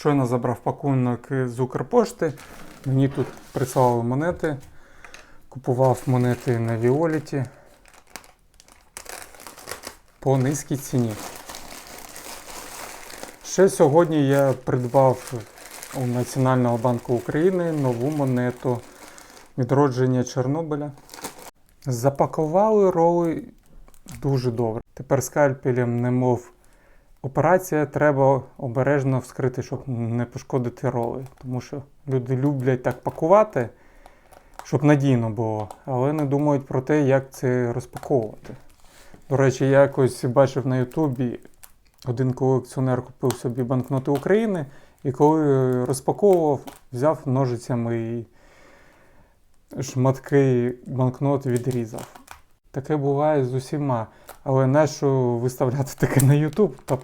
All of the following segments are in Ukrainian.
Щойно забрав пакунок з Укрпошти. Мені тут прислали монети. Купував монети на Віоліті по низькій ціні. Ще сьогодні я придбав у Національного банку України нову монету відродження Чорнобиля. Запакували роли дуже добре. Тепер скальпелем, немов операція, треба обережно вскрити, щоб не пошкодити роли. Тому що люди люблять так пакувати, щоб надійно було, але не думають про те, як це розпаковувати. До речі, я якось бачив на Ютубі, один колекціонер купив собі банкноти України, і коли розпаковував, взяв ножицями і шматки банкнот відрізав. Таке буває з усіма. Але нащо виставляти таке на YouTube та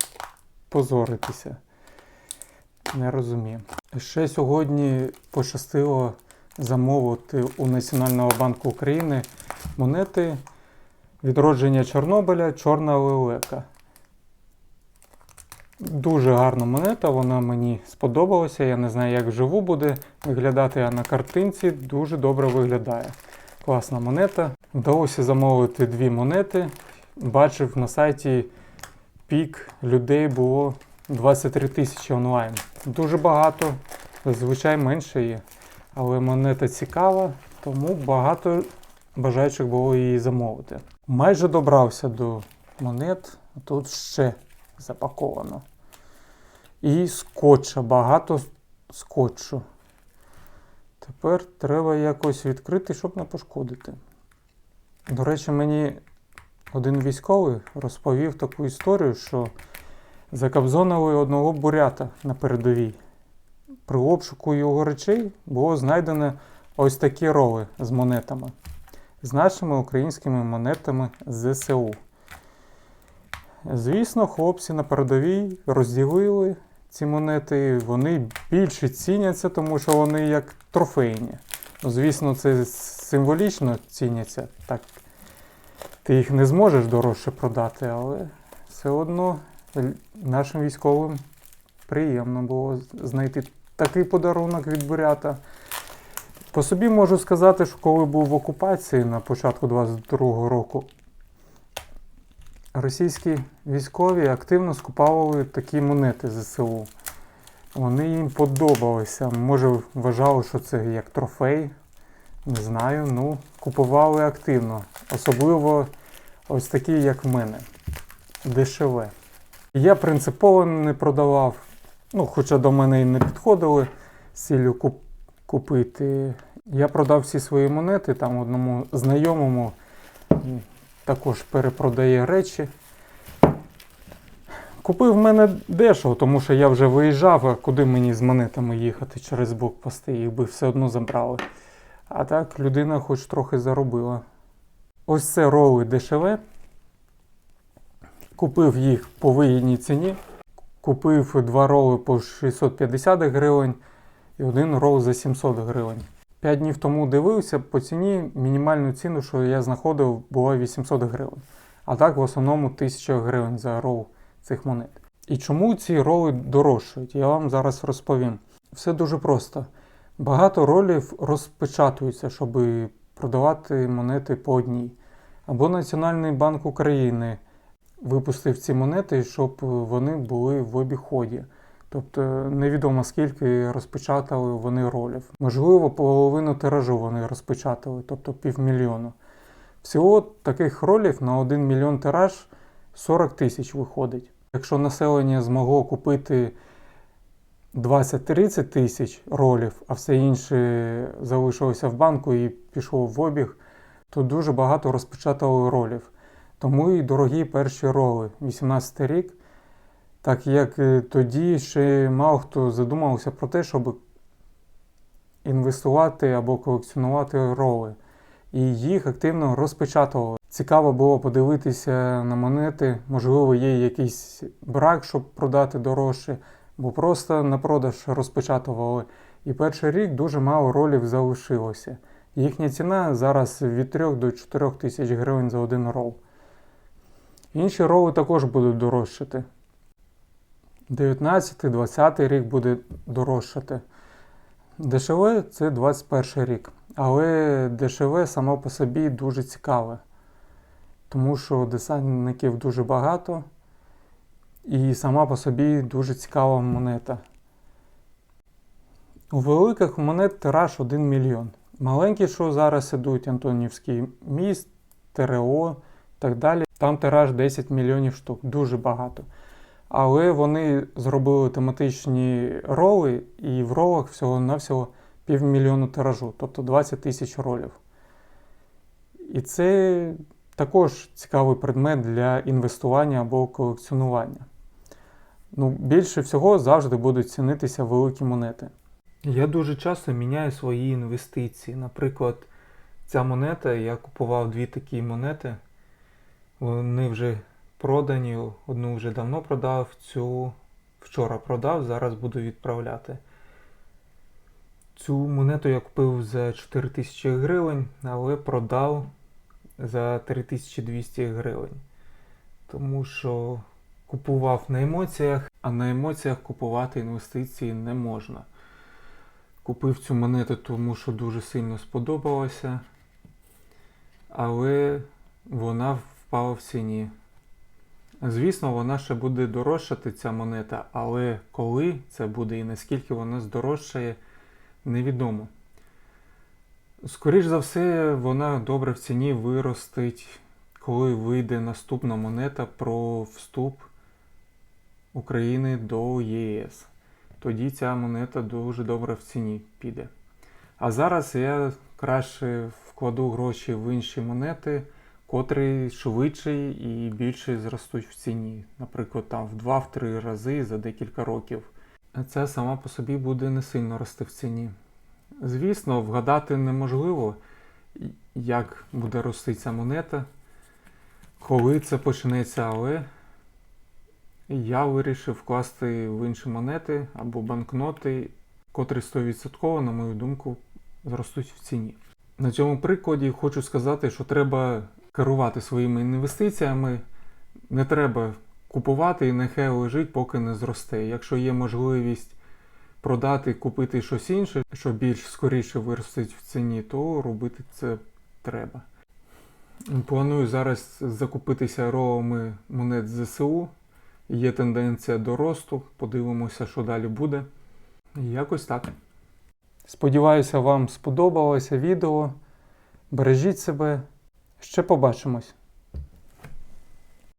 позоритися? Не розумію. Ще сьогодні пощастило замовити у Національного банку України монети відродження Чорнобиля Чорна лелека. Дуже гарна монета, вона мені сподобалася. Я не знаю, як вживу буде виглядати, а на картинці дуже добре виглядає. Класна монета. Вдалося замовити дві монети. Бачив на сайті пік людей було 23 тисячі онлайн. Дуже багато, зазвичай менше є. Але монета цікава, тому багато бажаючих було її замовити. Майже добрався до монет, тут ще запаковано. І скотча, багато скотчу. Тепер треба якось відкрити, щоб не пошкодити. До речі, мені один військовий розповів таку історію, що закабзонили одного бурята на передовій. При обшуку його речей було знайдено ось такі роли з монетами, з нашими українськими монетами ЗСУ. Звісно, хлопці на передовій розділили ці монети, вони більше ціняться, тому що вони як трофейні. Ну, звісно, це символічно ціняться. Так, ти їх не зможеш дорожче продати, але все одно нашим військовим приємно було знайти такий подарунок від бурята. По собі можу сказати, що коли був в окупації на початку 22-го року, російські військові активно скуповували такі монети ЗСУ. Вони їм подобалися. Може, вважали, що це як трофей. Не знаю, ну, купували активно. Особливо ось такі, як в мене. Дешеве. Я принципово не продавав, ну, хоча до мене і не підходили з ціллю куп купити. Я продав всі свої монети, там одному знайомому також перепродає речі. Купив в мене дешево, тому що я вже виїжджав, а куди мені з монетами їхати через блокпости, їх би все одно забрали. А так людина хоч трохи заробила. Ось це роли дешеве. Купив їх по вигідній ціні. Купив два роли по 650 гривень і один рол за 700 гривень. П'ять днів тому дивився по ціні мінімальну ціну, що я знаходив, була 800 гривень. А так в основному 1000 гривень за рол цих монет. І чому ці роли дорожчають? Я вам зараз розповім. Все дуже просто. Багато ролів розпечатуються, щоб продавати монети по одній. Або Національний банк України випустив ці монети, щоб вони були в обіході. Тобто невідомо скільки розпечатали вони ролів. Можливо, половину тиражу вони розпечатали, тобто півмільйону. Всього таких ролів на 1 мільйон тираж 40 тисяч виходить. Якщо населення змогло купити 20-30 тисяч ролів, а все інше залишилося в банку і пішло в обіг, то дуже багато розпечатали ролів. Тому і дорогі перші роли. 18 рік. Так як тоді ще мало хто задумався про те, щоб інвестувати або колекціонувати роли. І їх активно розпечатували. Цікаво було подивитися на монети, можливо, є якийсь брак, щоб продати дорожче, бо просто на продаж розпечатували. І перший рік дуже мало ролів залишилося. Їхня ціна зараз від 3 до 4 тисяч гривень за один рол. Інші роли також будуть дорожчати. 19-20 рік буде дорожчати. ДШВ це 21 рік. Але ДШВ само по собі дуже цікаве, тому що десантників дуже багато і сама по собі дуже цікава монета. У великих монет тираж 1 мільйон. Маленькі, що зараз ідуть, Антонівський міст, ТРО і так далі. Там тираж 10 мільйонів штук, дуже багато. Але вони зробили тематичні роли, і в ролах всього-навсього півмільйону тиражу, тобто 20 тисяч ролів. І це також цікавий предмет для інвестування або колекціонування. Ну, більше всього завжди будуть цінитися великі монети. Я дуже часто міняю свої інвестиції. Наприклад, ця монета, я купував дві такі монети. Вони вже продані, одну вже давно продав, цю вчора продав, зараз буду відправляти. Цю монету я купив за 4000 гривень, але продав за 3200 гривень. Тому що купував на емоціях, а на емоціях купувати інвестиції не можна. Купив цю монету, тому що дуже сильно сподобалося, але вона впала в ціні. Звісно, вона ще буде дорожчати ця монета, але коли це буде і наскільки вона здорожчає, невідомо. Скоріш за все, вона добре в ціні виростить, коли вийде наступна монета про вступ України до ЄС. Тоді ця монета дуже добре в ціні піде. А зараз я краще вкладу гроші в інші монети, котрі швидше і більше зростуть в ціні. Наприклад, там в 2-3 рази за декілька років. Це сама по собі буде не сильно рости в ціні. Звісно, вгадати неможливо, як буде рости ця монета, коли це почнеться, але я вирішив вкласти в інші монети або банкноти, котрі 100%, на мою думку, зростуть в ціні. На цьому прикладі хочу сказати, що треба керувати своїми інвестиціями. Не треба купувати і нехай лежить, поки не зросте. Якщо є можливість продати, купити щось інше, що більш скоріше виростить в ціні, то робити це треба. Планую зараз закупитися ролами монет ЗСУ. Є тенденція до росту. Подивимося, що далі буде. Якось так. Сподіваюся, вам сподобалося відео. Бережіть себе. Ще побачимось.